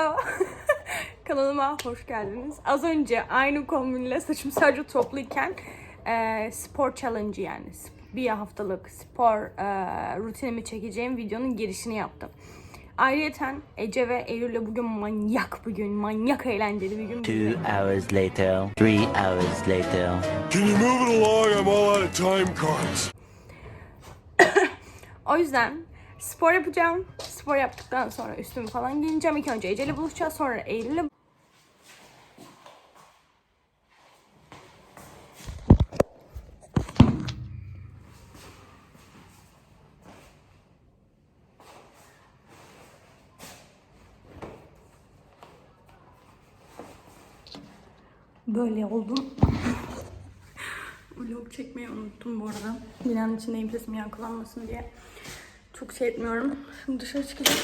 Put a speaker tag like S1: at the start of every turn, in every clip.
S1: Hello. Kanalıma hoş geldiniz. Az önce aynı kombinle saçımı sadece topluyken e, spor challenge yani bir haftalık spor e, rutinimi çekeceğim videonun girişini yaptım. Ayrıyeten Ece ve Eylül'le bugün manyak bugün, manyak eğlenceli bir gün.
S2: Two hours later, three hours later.
S3: Can you move it along? I'm all out of time cards.
S1: O yüzden spor yapacağım. Spor yaptıktan sonra üstümü falan giyineceğim. İlk önce Ece'yle buluşacağız. Sonra Eylül'le Böyle oldum. Vlog çekmeyi unuttum bu arada. Binanın içindeyim sesim yankılanmasın diye. Çok şey etmiyorum. Şimdi dışarı çıkacağım.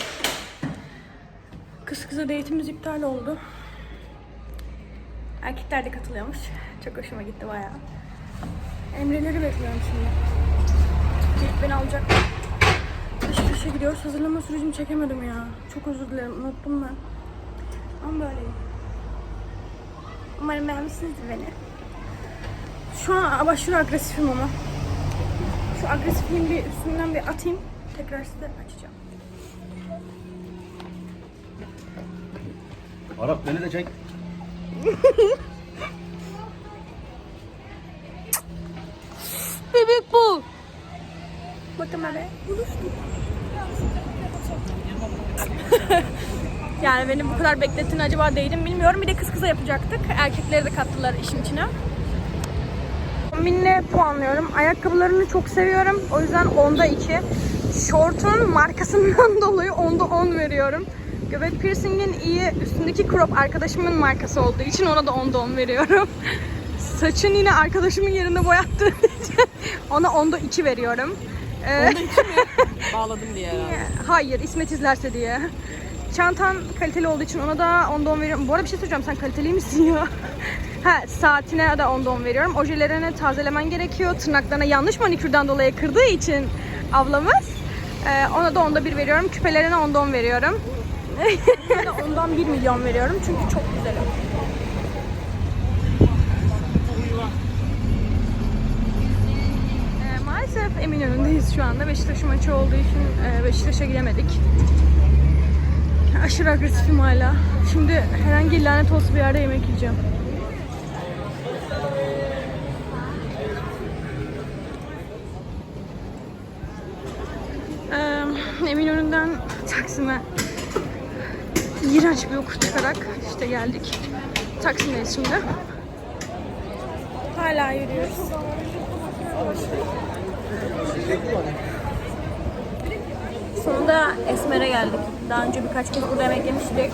S1: Kız kıza date'imiz iptal oldu. Erkekler de katılıyormuş. Çok hoşuma gitti bayağı. Emreleri bekliyorum şimdi. Gelip beni alacak. Alışverişe gidiyoruz. Hazırlama sürecimi çekemedim ya. Çok özür dilerim. Unuttum ben. Ama böyleyim. Umarım beğenmişsinizdir beni. Şu an aşırı agresifim ama. Şu agresifliğin bir üstünden bir atayım. Tekrar size açacağım.
S4: Arap beni de çek.
S1: Bebek bu. Bakın böyle. yani beni bu kadar beklettin acaba değdim bilmiyorum. Bir de kız kıza yapacaktık. Erkekleri de kattılar işin içine. Kombinle puanlıyorum. Ayakkabılarını çok seviyorum. O yüzden onda 2. Şortun markasından dolayı onda 10 veriyorum. Göbek piercing'in iyi. Üstündeki crop arkadaşımın markası olduğu için ona da onda 10 veriyorum. Saçın yine arkadaşımın yerinde boyattığı için ona onda 2 veriyorum. Ee,
S5: Bağladım diye herhalde.
S1: Hayır, İsmet izlerse diye. Çantan kaliteli olduğu için ona da onda 10 veriyorum. Bu arada bir şey söyleyeceğim, sen kaliteli misin ya? ha, saatine de onda 10 veriyorum. Ojelerini tazelemen gerekiyor. Tırnaklarına yanlış manikürden dolayı kırdığı için ablamız. Ee, ona da onda 1 veriyorum. Küpelerine onda 10 veriyorum. Ondan 1 milyon veriyorum çünkü çok güzel. Ee, maalesef Eminönü'ndeyiz şu anda. Beşiktaş maçı olduğu için e, Beşiktaş'a gidemedik. Aşırı agresifim hala. Şimdi herhangi lanet olsun bir yerde yemek yiyeceğim. Ee, Eminönü'nden Taksim'e iğrenç bir yokuş çıkarak işte geldik. Taksim'deyiz şimdi. Hala yürüyoruz. Sonunda Esmer'e geldik. Daha önce birkaç kez burada yemek yemiştik. Ee,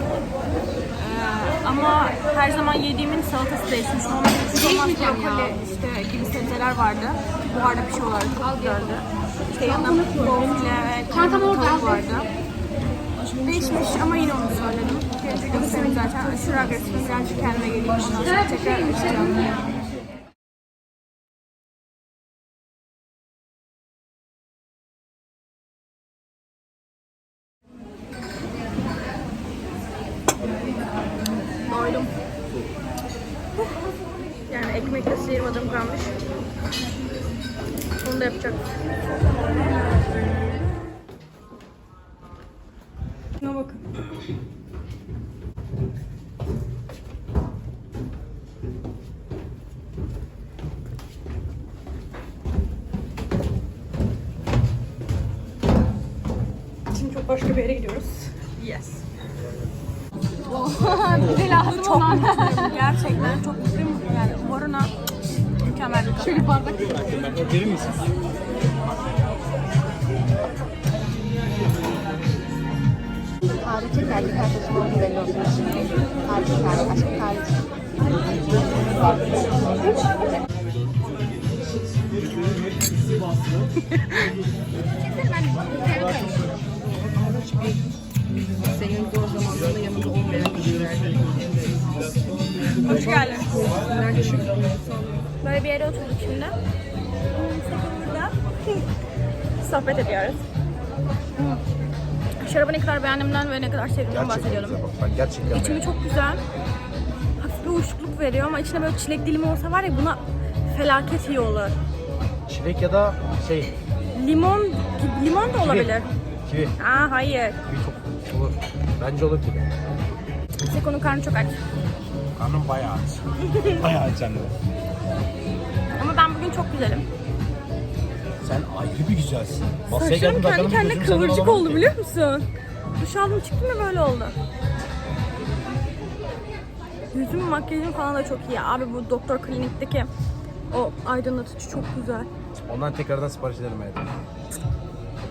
S1: ama her zaman yediğimin salatası değişmiş. Normal bir brokoli işte gibi sebzeler vardı. Buharda pişiyorlar. Çok güzeldi. İşte yanında bonfile ve tavuk vardı. Değişmiş ama yine onu söyledim. Gelince göstereyim zaten. Aşırı agresifim. Birazcık kendime geleyim. Ondan sonra tekrar açacağım. Yani ekmekle sıyırmadım kalmış. Da yapacak. Şimdi çok başka bir yere gidiyoruz. Yes. Bize lazım çok mutluyum. Gerçekten çok mutluyum. Yani Boruna mükemmel bir Şöyle bardak.
S4: Verir misin?
S6: Tarihçi kendi kardeşim olduğu belli olsun. Tarihçi tarih, aşk tarihçi.
S5: Senin zor zamanlarında yanında olmayan kişilerden.
S1: Hoş geldin. Böyle bir yere oturduk şimdi. Burada sohbet ediyoruz. Şarabı ne kadar beğendiğimden ve ne kadar sevdiğimden bahsediyordum.
S7: güzel bak. Ben gerçekten
S1: İçimi
S7: beğendim.
S1: çok güzel. Hafif bir uyuşukluk veriyor ama içine böyle çilek dilimi olsa var ya buna felaket iyi olur.
S7: Çilek ya da şey,
S1: Limon, limon da olabilir.
S7: kivi.
S1: Aa hayır.
S7: Kivi çok olur. Bence olur kivi.
S1: Seko'nun karnı çok aç.
S7: Karnım bayağı aç. bayağı aç hem de.
S1: Ama ben bugün çok güzelim.
S7: Sen ayrı bir güzelsin. Masaya
S1: Saçlarım
S7: geldim,
S1: kendi
S7: bakalım,
S1: kendine
S7: gözüm senden
S1: kıvırcık oldu
S7: ki.
S1: biliyor musun? Duş aldım çıktım da böyle oldu. Yüzüm makyajım falan da çok iyi. Abi bu doktor klinikteki o aydınlatıcı çok güzel.
S7: Ondan tekrardan sipariş edelim hayatım.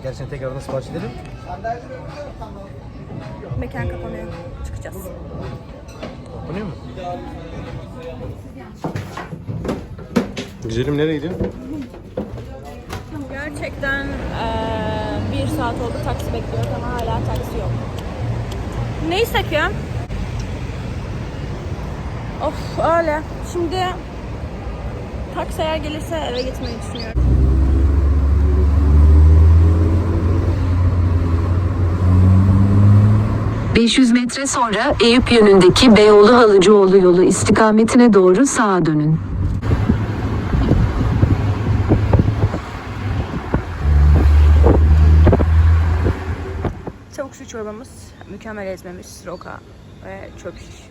S7: Gerçekten tekrardan sipariş edelim.
S1: Mekan kapanıyor. Çıkacağız.
S7: Okunuyor mu? Güzelim nereye gidiyor?
S1: Gerçekten eee, bir saat oldu taksi bekliyoruz ama hala taksi yok. Neyse ki. Of öyle. Şimdi taksi eğer gelirse eve gitmeyi düşünüyorum.
S8: Hı. 500 metre sonra Eyüp yönündeki Beyoğlu Halıcıoğlu yolu istikametine doğru sağa dönün.
S1: Tavuk su çorbamız, mükemmel ezmemiz, roka ve çöp şiş.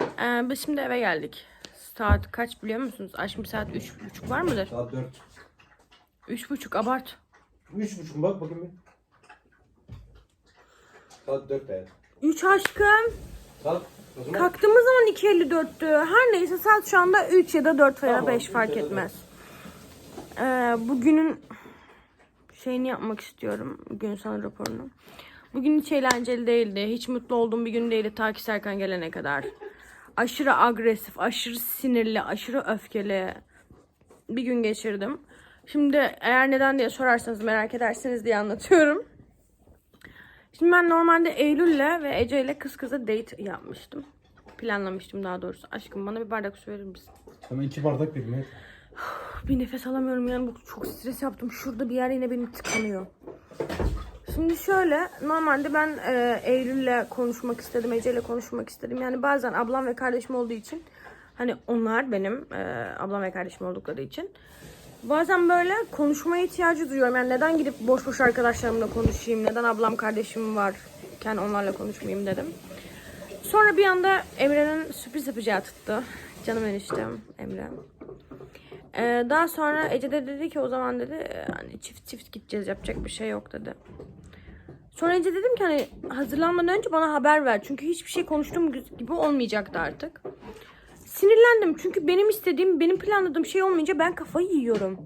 S1: Ee, biz şimdi eve geldik. Saat kaç biliyor musunuz? Aşkım saat üç buçuk var mıdır?
S7: Saat 4.
S1: Üç buçuk abart.
S7: 3.30 bak bakayım bir. Saat 4 hayatım.
S1: Üç aşkım.
S7: O zaman
S1: Kalktığımız zaman 2.54'tü. Her neyse saat şu anda 3 ya da 4 veya 5 fark etmez. Ee, bugünün şeyini yapmak istiyorum. Gün sonu raporunu. Bugün hiç eğlenceli değildi. Hiç mutlu olduğum bir gün değildi ta ki Serkan gelene kadar. Aşırı agresif, aşırı sinirli, aşırı öfkeli bir gün geçirdim. Şimdi eğer neden diye sorarsanız merak ederseniz diye anlatıyorum. Şimdi ben normalde Eylül'le ve Ece ile kız kıza date yapmıştım. Planlamıştım daha doğrusu. Aşkım bana bir bardak su verir misin?
S7: Sana iki bardak dedim evet.
S1: Bir nefes alamıyorum yani bu çok stres yaptım. Şurada bir yer yine benim tıkanıyor. Şimdi şöyle normalde ben e, Eylül'le konuşmak istedim, Ece ile konuşmak istedim. Yani bazen ablam ve kardeşim olduğu için hani onlar benim e, ablam ve kardeşim oldukları için bazen böyle konuşmaya ihtiyacı duyuyorum. Yani neden gidip boş boş arkadaşlarımla konuşayım, neden ablam kardeşim varken onlarla konuşmayayım dedim. Sonra bir anda Emre'nin sürpriz yapacağı tuttu. Canım eniştem Emre. Ee, daha sonra Ece de dedi ki o zaman dedi "e, hani çift çift gideceğiz yapacak bir şey yok dedi. Sonra Ece dedim ki hani hazırlanmadan önce bana haber ver. Çünkü hiçbir şey konuştuğum gibi olmayacaktı artık. Sinirlendim çünkü benim istediğim, benim planladığım şey olmayınca ben kafayı yiyorum.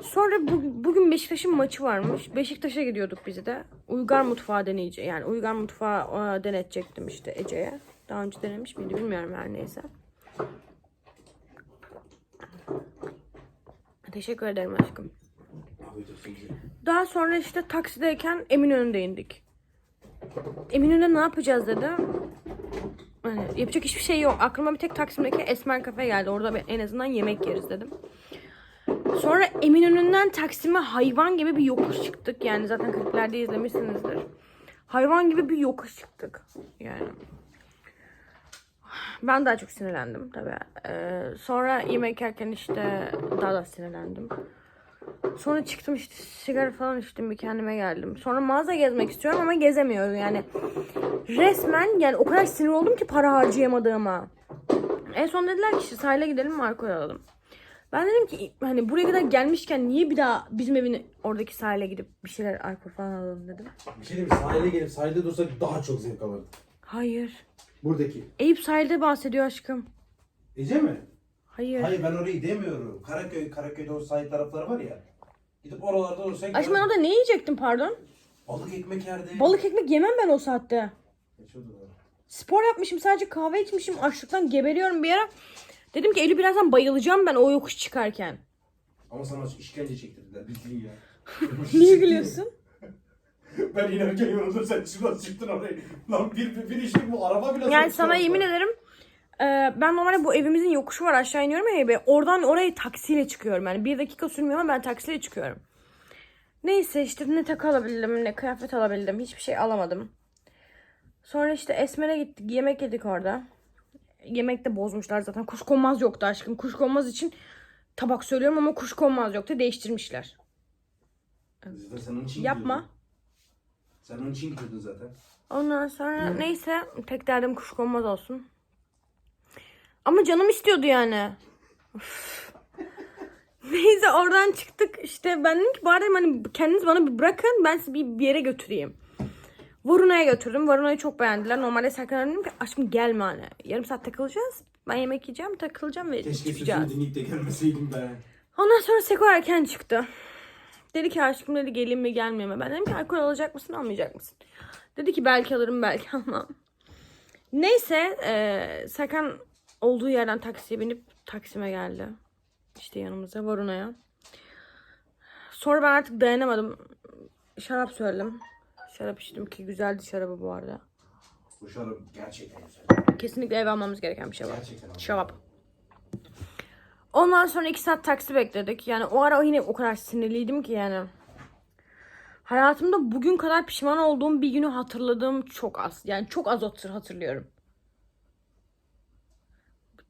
S1: Sonra bu- bugün Beşiktaş'ın maçı varmış. Beşiktaş'a gidiyorduk biz de. Uygar mutfağı deneyeceğim. Yani Uygar mutfağı e, denetecektim işte Ece'ye. Daha önce denemiş miydi bilmiyorum her neyse. Teşekkür ederim aşkım. Daha sonra işte taksideyken Eminönü'nde indik. Eminönü'nde ne yapacağız dedi. Hani yapacak hiçbir şey yok. Aklıma bir tek Taksim'deki Esmer Kafe geldi. Orada en azından yemek yeriz dedim. Sonra Eminönü'nden Taksim'e hayvan gibi bir yokuş çıktık. Yani zaten kliplerde izlemişsinizdir. Hayvan gibi bir yokuş çıktık. Yani. Ben daha çok sinirlendim tabii. Ee, sonra yemek yerken işte daha da sinirlendim. Sonra çıktım işte sigara falan içtim bir kendime geldim. Sonra mağaza gezmek istiyorum ama gezemiyorum yani. Resmen yani o kadar sinir oldum ki para harcayamadığıma. En son dediler ki işte sahile gidelim alkol alalım. Ben dedim ki hani buraya kadar gelmişken niye bir daha bizim evin oradaki sahile gidip bir şeyler alkol falan alalım dedim.
S7: Bir şey diyeyim mi? Sahile gelip sahilde dursak daha çok zevk alırdım.
S1: Hayır.
S7: Buradaki.
S1: Eyüp sahilde bahsediyor aşkım.
S7: Ece mi?
S1: Hayır.
S7: Hayır ben orayı demiyorum. Karaköy, Karaköy'de o sahil tarafları var ya. Gidip oralarda dursak
S1: Aşkım ben orada ne yiyecektim pardon?
S7: balık ekmek yerde.
S1: Balık ekmek yemem ben o saatte.
S7: Geçiyordu da.
S1: Spor yapmışım sadece kahve içmişim açlıktan geberiyorum bir ara. Dedim ki Eylül birazdan bayılacağım ben o yokuş çıkarken.
S7: Ama sana işkence çektirdiler bildiğin ya.
S1: Niye gülüyorsun?
S7: ben inerken yoruldum sen şuradan çıktın oraya. Lan bir, bir, bir işin bu araba bile
S1: Yani sana yemin ederim e, ben normalde bu evimizin yokuşu var aşağı iniyorum ya be. Oradan oraya taksiyle çıkıyorum yani bir dakika sürmüyor ama ben taksiyle çıkıyorum. Neyse işte ne takı alabildim ne kıyafet alabildim. Hiçbir şey alamadım. Sonra işte Esmer'e gittik. Yemek yedik orada. Yemek de bozmuşlar zaten. Kuşkonmaz yoktu aşkım. Kuşkonmaz için tabak söylüyorum ama kuşkonmaz yoktu. Değiştirmişler. Yapma.
S7: Sen onun için gidiyordun zaten.
S1: Ondan sonra neyse tek derdim kuşkonmaz olsun. Ama canım istiyordu yani. Üf. neyse oradan çıktık işte ben dedim ki bari hani kendiniz bana bir bırakın ben sizi bir, bir yere götüreyim. Varuna'ya götürdüm. Varuna'yı çok beğendiler. Normalde Serkan dedim ki aşkım gelme hani. Yarım saat takılacağız. Ben yemek yiyeceğim, takılacağım ve
S7: Keşke
S1: çıkacağız.
S7: sözünü dinleyip de gelmeseydim ben.
S1: Ondan sonra Seko erken çıktı. Dedi ki aşkım dedi geleyim mi gelmeyeyim mi? Ben dedim ki alkol alacak mısın almayacak mısın? Dedi ki belki alırım belki almam. Neyse eee Serkan olduğu yerden taksiye binip Taksim'e geldi. İşte yanımıza Varuna'ya. Sonra ben artık dayanamadım. Şarap söyledim. Şarap içtim ki güzeldi şarabı bu arada.
S7: Bu şarap gerçekten güzel.
S1: Kesinlikle eve almamız gereken bir şey var.
S7: Gerçekten.
S1: Şarap. Ondan sonra iki saat taksi bekledik. Yani o ara yine o kadar sinirliydim ki yani. Hayatımda bugün kadar pişman olduğum bir günü hatırladığım çok az. Yani çok az hatır- hatırlıyorum.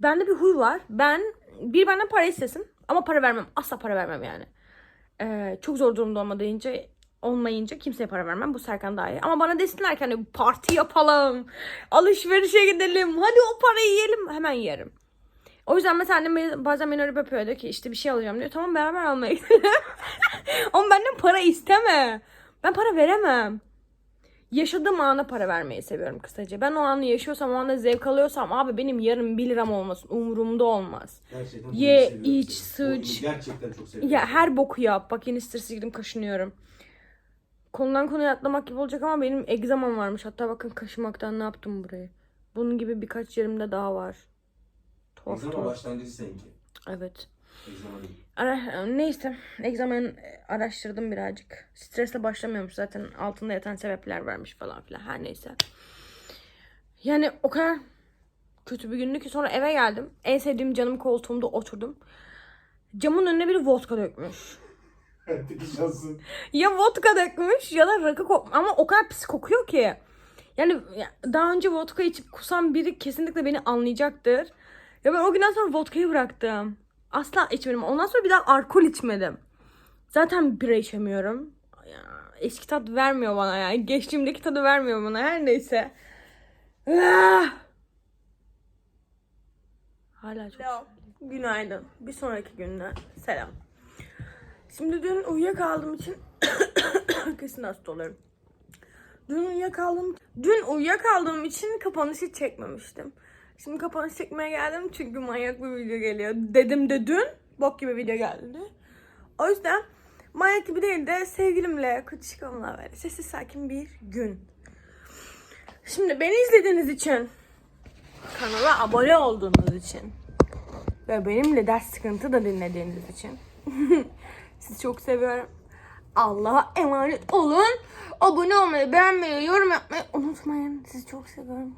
S1: Bende bir huy var. Ben bir benden para istesin ama para vermem. Asla para vermem yani. Ee, çok zor durumda olmadığınca olmayınca kimseye para vermem. Bu Serkan daha iyi. Ama bana desinler ki hani parti yapalım. Alışverişe gidelim. Hadi o parayı yiyelim. Hemen yerim. O yüzden mesela annem bazen beni arayıp yapıyor diyor ki işte bir şey alacağım diyor. Tamam beraber almaya gidelim. Ama benden para isteme. Ben para veremem. Yaşadığım ana para vermeyi seviyorum kısaca. Ben o anı yaşıyorsam, o anda zevk alıyorsam abi benim yarın 1 liram olmasın. Umurumda olmaz.
S7: Gerçekten
S1: Ye, iç, sıç.
S7: Gerçekten çok seviyorum.
S1: Ya her boku yap. Bak yine stres girdim kaşınıyorum. Konudan konuya atlamak gibi olacak ama benim egzamam varmış. Hatta bakın kaşımaktan ne yaptım burayı. Bunun gibi birkaç yerimde daha var. Tuhaf
S7: Egzama
S1: tuhaf.
S7: başlangıcı seninki.
S1: Evet.
S7: Egzama değil.
S1: Ara, neyse. Egzamen araştırdım birazcık. Stresle başlamıyormuş zaten. Altında yatan sebepler varmış falan filan. Her neyse. Yani o kadar kötü bir gündü ki sonra eve geldim. En sevdiğim canım koltuğumda oturdum. Camın önüne biri vodka dökmüş.
S7: Şansın.
S1: Ya vodka dökmüş ya da rakı kok ama o kadar pis kokuyor ki. Yani ya, daha önce vodka içip kusan biri kesinlikle beni anlayacaktır. Ya ben o günden sonra vodkayı bıraktım. Asla içmedim. Ondan sonra bir daha alkol içmedim. Zaten bira içemiyorum. Ya, eski tat vermiyor bana yani. Geçtiğimdeki tadı vermiyor bana. Her neyse. Ah! Hala çok Günaydın. Bir sonraki günden selam. Şimdi dün uyuyakaldığım için kesin hasta olurum. Dün uyuyakaldığım dün uyuyakaldığım için kapanışı çekmemiştim. Şimdi kapanış çekmeye geldim çünkü manyak bir video geliyor. Dedim de dün bok gibi video geldi. O yüzden manyak gibi değil de sevgilimle, kıçışkamla böyle sessiz sakin bir gün. Şimdi beni izlediğiniz için, kanala abone olduğunuz için ve benimle ders sıkıntı da dinlediğiniz için sizi çok seviyorum. Allah'a emanet olun. Abone olmayı, beğenmeyi, yorum yapmayı unutmayın. Sizi çok seviyorum.